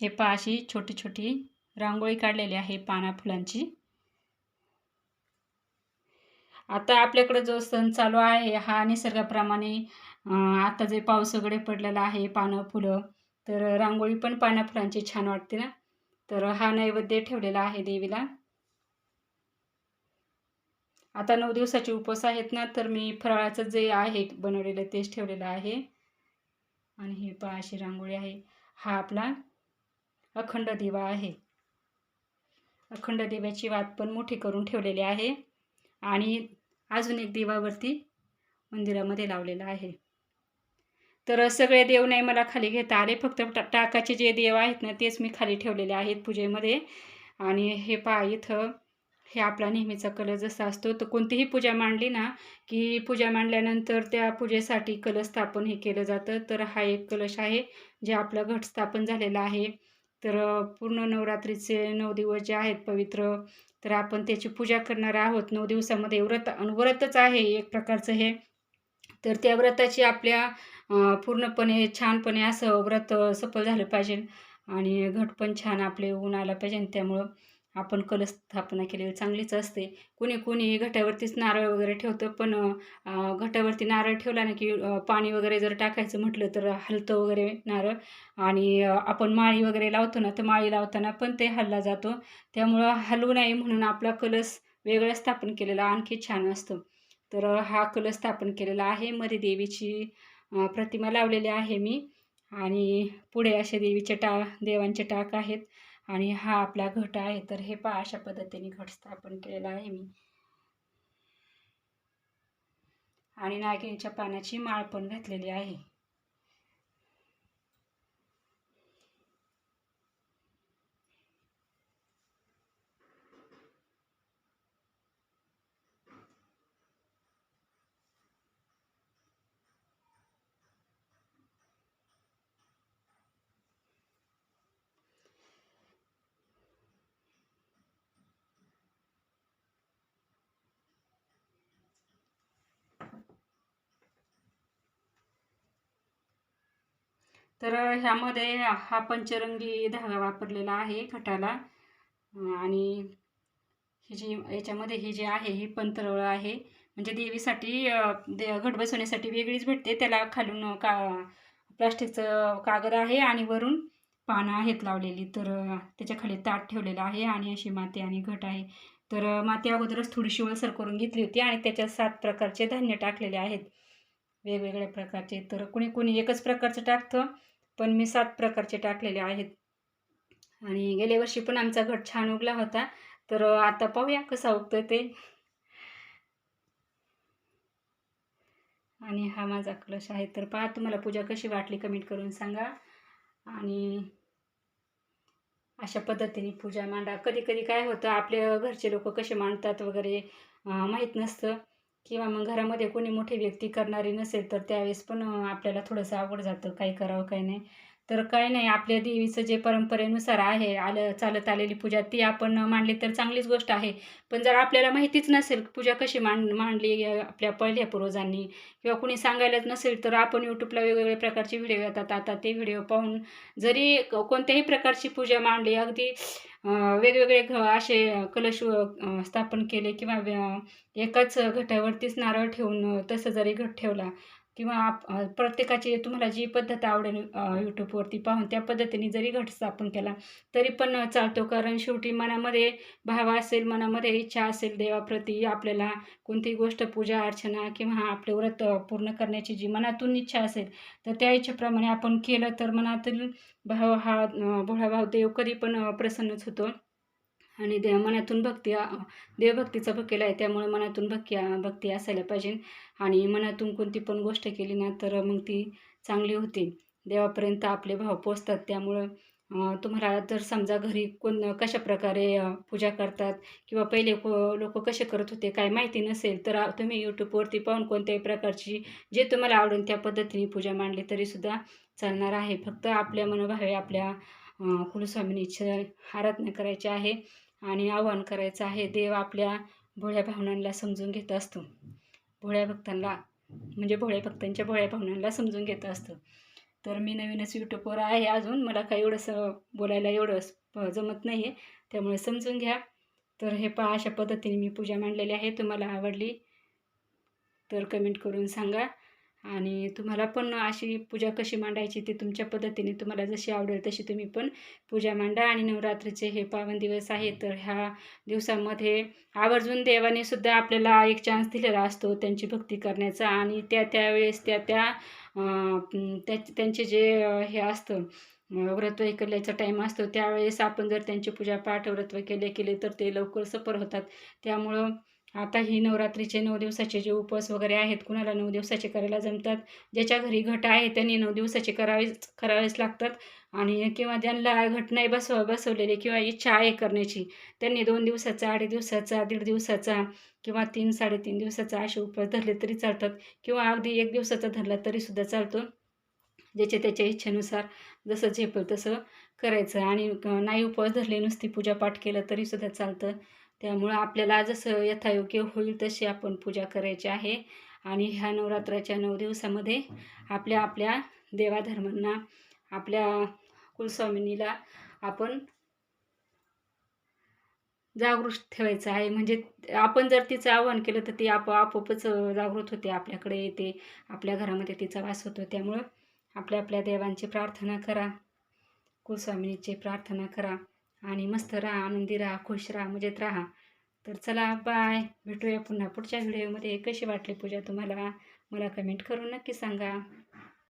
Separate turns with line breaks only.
हे पहा अशी छोटी छोटी रांगोळी काढलेली आहे पाना फुलांची. आता आपल्याकडं जो सण चालू आहे हा निसर्गाप्रमाणे आता जे पाऊस वगैरे पडलेला आहे पानं फुलं तर रांगोळी पण पाना फुलांची छान वाटते ना? तर हा नैवेद्य ठेवलेला आहे देवीला. आता नऊ दिवसाचे उपवास आहेत ना तर मी फराळाचं जे आहे बनवलेलं तेच ठेवलेलं आहे. आणि हे पहा अशी रांगोळी आहे. हा आपला अखंड दिवा आहे. अखंड दिव्याची वात पण मोठी करून ठेवलेली आहे आणि अजून एक दिवावरती मंदिरामध्ये लावलेला आहे. तर सगळे देव नाही मला खाली घेता आले फक्त टा टाकाचे जे देव आहेत ना तेच मी खाली ठेवलेले आहेत पूजेमध्ये. आणि हे पा इथं हे आपला नेहमीचा कलश जसा असतो तर कोणतीही पूजा मांडली ना की पूजा मांडल्यानंतर त्या पूजेसाठी कलश स्थापन हे केलं जातं. तर हा एक कलश आहे जे आपलं घट स्थापन झालेलं आहे. तर पूर्ण नवरात्रीचे नऊ दिवस जे आहेत पवित्र तर आपण त्याची पूजा करणार आहोत. नऊ दिवसामध्ये व्रत व्रतच आहे एक प्रकारचं हे. तर त्या व्रताची आपल्या पूर्णपणे छानपणे असं व्रत सफल झालं पाहिजे आणि घट पण छान आपले ऊन आला पाहिजे त्यामुळं. आपण कलश स्थापना केलेली चांगलीच असते. कुणी कुणी घटावरतीच नारळ वगैरे ठेवतं पण घटावरती नारळ ठेवला ना की पाणी वगैरे जर टाकायचं म्हटलं तर हलतं वगैरे नारळ. आणि आपण माळी वगैरे लावतो ना तर माळी लावताना पण ते हलला जातो. त्यामुळं हलवू नये म्हणून आपला कलश वेगळा स्थापन केलेला आणखी छान असतो. तर हा कलश स्थापन केलेला आहे. मध्ये देवीची प्रतिमा लावलेली आहे मी. आणि पुढे असे देवीचे टा देवांचे टाक आहेत. आणि हा आपला घट आहे तर हे पहा अशा पद्धतीने घट स्थापन केलेला आहे मी. आणि नागिणीच्या पानाची माळ पण घातलेली आहे. तर ह्यामध्ये हा पंचरंगी धागा वापरलेला आहे खटाला. आणि ही जी याच्यामध्ये ही जी आहे ही पंतरळ आहे. म्हणजे देवीसाठी दे घट बसवण्यासाठी वेगळीच भेटते. त्याला खालून का प्लास्टिकचं कागद आहे आणि वरून पानं आहेत लावलेली. तर त्याच्याखाली ताट ठेवलेलं आहे आणि अशी माती आणि घट आहे. तर माती अगोदरच थोडीशी ओलसर करून घेतली होती आणि त्याच्यात सात प्रकारचे धान्य टाकलेले आहेत. वेगवेगळ्या प्रकारचे. तर कुणी कुणी एकच प्रकारचं टाकतं. पण मी सात प्रकारचे टाकलेले आहेत. आणि गेल्या वर्षी पण आमचा घट छान उगला होता. तर आता पाहूया कसा उगतं ते. आणि हा माझा कलश आहे. तर पहा तुम्हाला पूजा कशी वाटली कमेंट करून सांगा. आणि अशा पद्धतीने पूजा मांडा. कधी कधी काय होतं आपल्या घरचे लोक कसे मांडतात वगैरे माहीत नसतं. किंवा मग घरामध्ये कोणी मोठी व्यक्ती करणारी नसेल तर त्यावेळेस पण आपल्याला थोडंसं आवड जातं. काही करावं काही नाही. तर काय नाही आपल्या देवीचं जे परंपरेनुसार आहे आलं चालत आलेली पूजा ती आपण मांडली तर चांगलीच गोष्ट आहे. पण जर आपल्याला माहितीच नसेल पूजा कशी मांड मांडली आपल्या पहिल्या पूर्वजांनी किंवा कुणी सांगायलाच नसेल तर आपण यूट्यूबला वेगवेगळ्या प्रकारचे व्हिडिओ येतात. आता ते व्हिडिओ पाहून जरी कोणत्याही प्रकारची पूजा मांडली अगदी वेगवेगळे घ असे कलश स्थापन केले किंवा एकाच घटावरतीच नारळ ठेवून तसं जरी घट ठेवला किंवा आप प्रत्येकाची तुम्हाला जी पद्धत आवडेल यूट्यूबवरती पाहून त्या पद्धतीने जरी घट स्थापन केला तरी पण चालतो. कारण शेवटी मनामध्ये भाव असेल मनामध्ये इच्छा असेल देवाप्रती आपल्याला कोणतीही गोष्ट पूजा अर्चना किंवा आपले व्रत पूर्ण करण्याची जी मनातून इच्छा असेल तर त्या इच्छेप्रमाणे आपण केलं तर मनातील भाव हा भोळा भाव देव कधी पण प्रसन्नच होतो. आणि दे मनातून भक्ती देवभक्तीचा भकेला आहे त्यामुळे मनातून भक्ती भक्ती असायला पाहिजे. आणि मनातून कोणती पण गोष्ट केली ना तर मग ती चांगली होते. देवापर्यंत आपले भाव पोचतात त्यामुळं तुम्हाला जर समजा घरी कोण कशा प्रकारे पूजा करतात किंवा पहिले को लोक कसे करत होते काय माहिती नसेल तर तुम्ही यूट्यूबवरती पाहून कोणत्याही प्रकारची जे तुम्हाला आवडेल त्या पद्धतीने पूजा मांडली तरीसुद्धा चालणार आहे. फक्त आपल्या मनोभावे आपल्या कुलस्वामिनीचे आराधना करायची आहे. आणि आवाहन करायचं आहे देव आपल्या भोळ्या भावनांना समजून घेत असतो. भोळ्या भक्तांना म्हणजे भोळ्या भक्तांच्या भोळ्या भावनांना समजून घेत असतो. तर मी नवीनच यूट्यूबवर आहे अजून मला काही एवढंसं बोलायला एवढं प- जमत नाही आहे त्यामुळे समजून घ्या. तर हे पहा अशा पद्धतीने मी पूजा मांडलेली आहे तुम्हाला आवडली तर कमेंट करून सांगा. आणि तुम्हाला पण अशी पूजा कशी मांडायची ती तुमच्या पद्धतीने तुम्हाला जशी आवडेल तशी तुम्ही पण पूजा मांडा आणि नवरात्रीचे हे पावन दिवस आहे तर ह्या दिवसामध्ये आवर्जून देवाने सुद्धा आपल्याला एक चान्स दिलेला असतो त्यांची भक्ती करण्याचा आणि त्या त्यावेळेस त्या त्या त्यांचे जे हे असतं व्रत वैकल्याचा टाईम असतो त्यावेळेस आपण जर त्यांची पूजापाठ व्रत वैकल्य केले तर ते लवकर सफर होतात. त्यामुळं आता ही नवरात्रीचे नऊ दिवसाचे जे उपवास वगैरे आहेत कुणाला नऊ दिवसाचे करायला जमतात ज्याच्या घरी घट आहे त्यांनी नऊ दिवसाचे करावेच करावेच लागतात. आणि किंवा ज्यांना घट नाही बसव बसवलेली किंवा इच्छा आहे करण्याची त्यांनी दोन दिवसाचा अडीच दिवसाचा दीड दिवसाचा किंवा तीन साडेतीन दिवसाचा असे उपवास धरले तरी चालतात. किंवा अगदी एक दिवसाचा धरला तरीसुद्धा चालतो. ज्याच्या त्याच्या इच्छेनुसार जसं झेपेल तसं करायचं. आणि नाही उपवास धरले नुसती पूजापाठ केलं तरीसुद्धा चालतं. त्यामुळं आपल्याला जसं यथायोग्य होईल तशी आपण पूजा करायची आहे. आणि ह्या नवरात्राच्या नऊ दिवसामध्ये आपल्या आपल्या देवाधर्मांना आपल्या कुलस्वामिनीला आपण जागृत ठेवायचं आहे. म्हणजे आपण जर तिचं आवाहन केलं तर ती आपोआपच जागृत होते. आपल्याकडे येते आपल्या घरामध्ये तिचा वास होतो. त्यामुळं आपल्या आपल्या देवांची प्रार्थना करा. कुलस्वामिनीची प्रार्थना करा. आणि मस्त राहा आनंदी राहा खुश राहा मजेत राहा. तर चला बाय भेटूया पुन्हा पुढच्या व्हिडिओमध्ये कशी वाटली पूजा तुम्हाला? मला कमेंट करून नक्की सांगा.